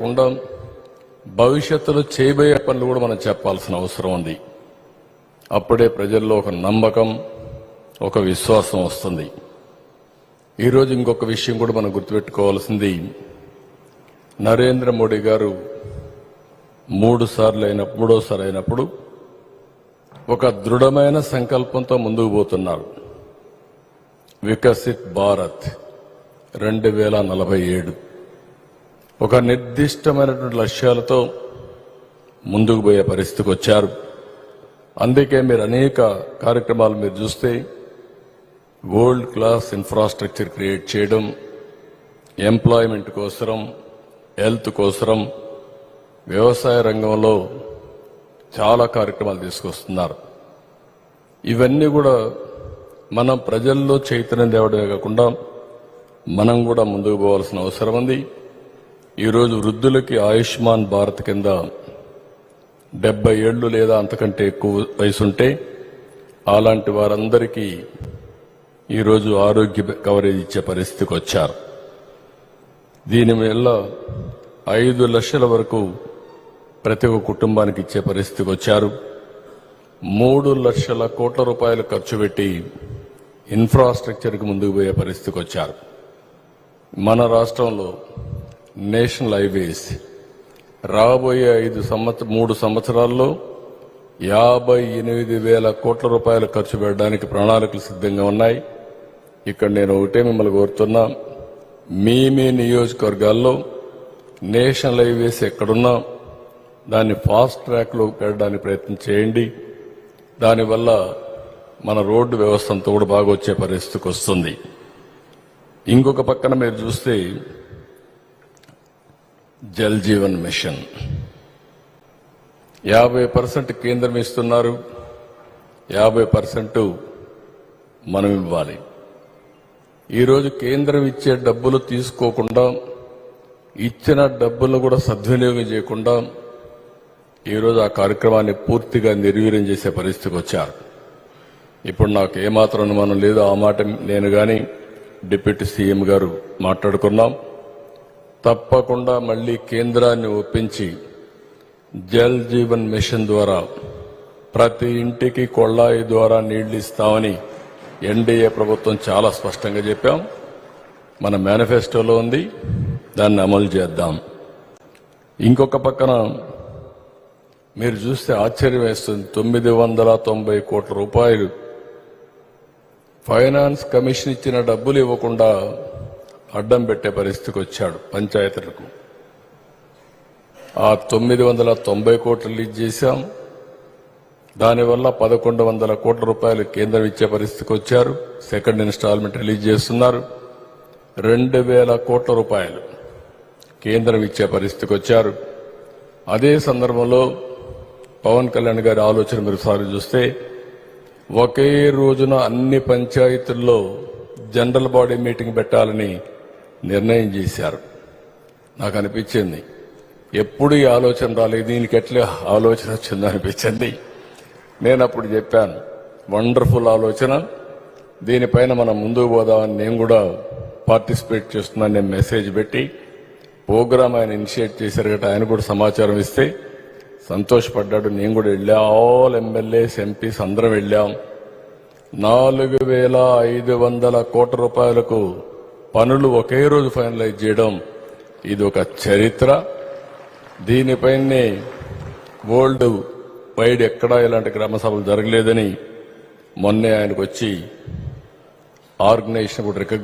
ఉండం. భవిష్యత్తులో చేయబోయే పనులు కూడా మనం చెప్పాల్సిన అవసరం ఉంది. అప్పుడే ప్రజల్లో ఒక నమ్మకం ఒక విశ్వాసం వస్తుంది. ఈరోజు ఇంకొక విషయం కూడా మనం గుర్తుపెట్టుకోవాల్సింది. నరేంద్ర మోడీ గారు మూడు సార్లు అయిన మూడోసారి అయినప్పుడు ఒక దృఢమైన సంకల్పంతో ముందుకు పోతున్నారు. వికసిత్ భారత్ రెండు వేల నలభై ఏడు. ఒక నిర్దిష్టమైనటువంటి లక్ష్యాలతో ముందుకు పోయే పరిస్థితికి వచ్చారు. అందుకే మీరు అనేక కార్యక్రమాలు మీరు చూస్తే వరల్డ్ క్లాస్ ఇన్ఫ్రాస్ట్రక్చర్ క్రియేట్ చేయడం ఎంప్లాయ్మెంట్ కోసరం హెల్త్ కోసరం వ్యవసాయ రంగంలో చాలా కార్యక్రమాలు తీసుకొస్తున్నారు. ఇవన్నీ కూడా మనం ప్రజల్లో చైతన్యం తేవడమే కాకుండా మనం కూడా ముందుకు పోవాల్సిన అవసరం ఉంది. ఈరోజు వృద్ధులకి ఆయుష్మాన్ భారత్ కింద డెబ్బై ఏళ్ళు లేదా అంతకంటే ఎక్కువ వయసు ఉంటే అలాంటి వారందరికీ ఈరోజు ఆరోగ్య కవరేజ్ ఇచ్చే పరిస్థితికి వచ్చారు. దీని వల్ల ఐదు లక్షల వరకు ప్రతి ఒక్క కుటుంబానికి ఇచ్చే పరిస్థితికి వచ్చారు. మూడు లక్షల కోట్ల రూపాయలు ఖర్చు పెట్టి ఇన్ఫ్రాస్ట్రక్చర్కి ముందుకు పోయే పరిస్థితికి వచ్చారు. మన రాష్ట్రంలో నేషనల్ హైవేస్. రాబోయే ఐదు సంవత్సర మూడు సంవత్సరాల్లో యాభై ఎనిమిది వేల కోట్ల రూపాయలు ఖర్చు పెట్టడానికి ప్రణాళికలు సిద్ధంగా ఉన్నాయి. ఇక్కడ నేను ఒకటే మిమ్మల్ని కోరుతున్నా. మీ మీ నియోజకవర్గాల్లో నేషనల్ హైవేస్ ఎక్కడున్నా దాన్ని ఫాస్ట్ ట్రాక్లో పెట్టడానికి ప్రయత్నం చేయండి. దానివల్ల మన రోడ్డు వ్యవస్థ అంతా కూడా బాగా వచ్చే పరిస్థితికి వస్తుంది. ఇంకొక పక్కన మీరు చూస్తే జల్ జీవన్ మిషన్. యాభై పర్సెంట్ కేంద్రం ఇస్తున్నారు. యాభై పర్సెంట్ మనం ఇవ్వాలి. ఈరోజు కేంద్రం ఇచ్చే డబ్బులు తీసుకోకుండా ఇచ్చిన డబ్బులను కూడా సద్వినియోగం చేయకుండా ఈరోజు ఆ కార్యక్రమాన్ని పూర్తిగా నిర్వీర్యం చేసే పరిస్థితికి వచ్చారు. ఇప్పుడు నాకు ఏమాత్రం అనుమానం లేదు. ఆ మాట నేను కానీ డిప్యూటీ సీఎం గారు మాట్లాడుకున్నాం. తప్పకుండా మళ్ళీ కేంద్రాన్ని ఒప్పించి జల్ జీవన్ మిషన్ ద్వారా ప్రతి ఇంటికి కొళ్ళాయి ద్వారా నీళ్ళు ఇస్తామని ఎన్డీఏ ప్రభుత్వం చాలా స్పష్టంగా చెప్పాం. మన మేనిఫెస్టోలో ఉంది. దాన్ని అమలు చేద్దాం. ఇంకొక పక్కన మీరు చూస్తే ఆశ్చర్యం వేస్తుంది. తొమ్మిది వందల తొంభై కోట్ల రూపాయలు ఫైనాన్స్ కమిషన్ ఇచ్చిన డబ్బులు ఇవ్వకుండా అడ్డం పెట్టే పరిస్థితికి వచ్చాడు పంచాయతీలకు. ఆ తొమ్మిది వందల తొంభై కోట్లు రిలీజ్ చేశాం. దానివల్ల పదకొండు వందల కోట్ల రూపాయలు కేంద్రం ఇచ్చే పరిస్థితికి వచ్చారు. సెకండ్ ఇన్స్టాల్మెంట్ రిలీజ్ చేస్తున్నారు. రెండు వేల కోట్ల రూపాయలు కేంద్రం ఇచ్చే పరిస్థితికి వచ్చారు. అదే సందర్భంలో పవన్ కళ్యాణ్ గారి ఆలోచన మీరు సారి చూస్తే ఒకే రోజున అన్ని పంచాయతీల్లో జనరల్ బాడీ మీటింగ్ పెట్టాలని నిర్ణయం చేశారు. నాకు అనిపించింది. ఎప్పుడు ఈ ఆలోచన రాలేదు దీనికి ఎట్లా ఆలోచన వచ్చిందో అనిపించింది. నేను అప్పుడు చెప్పాను వండర్ఫుల్ ఆలోచన. దీనిపైన మనం ముందుకు పోదామని నేను కూడా పార్టిసిపేట్ చేస్తున్నాను. నేను మెసేజ్ పెట్టి ప్రోగ్రామ్ ఆయన ఇనిషియేట్ చేశారు కాబట్టి ఆయన కూడా సమాచారం ఇస్తే. సంతోషపడ్డాడు. నేను కూడా వెళ్ళా. ఆల్ ఎమ్మెల్యేస్ ఎంపీస్ అందరం వెళ్ళాం. నాలుగు వేల ఐదు వందల కోట్ల రూపాయలకు పనులు ఒకే రోజు ఫైనలైజ్ చేయడం ఇది ఒక చరిత్ర. దీనిపైనే వరల్డ్ వైడ్ ఎక్కడా ఇలాంటి గ్రామ సభలు జరగలేదని మొన్నే ఆయనకు వచ్చి ఆర్గనైజేషన్ కూడా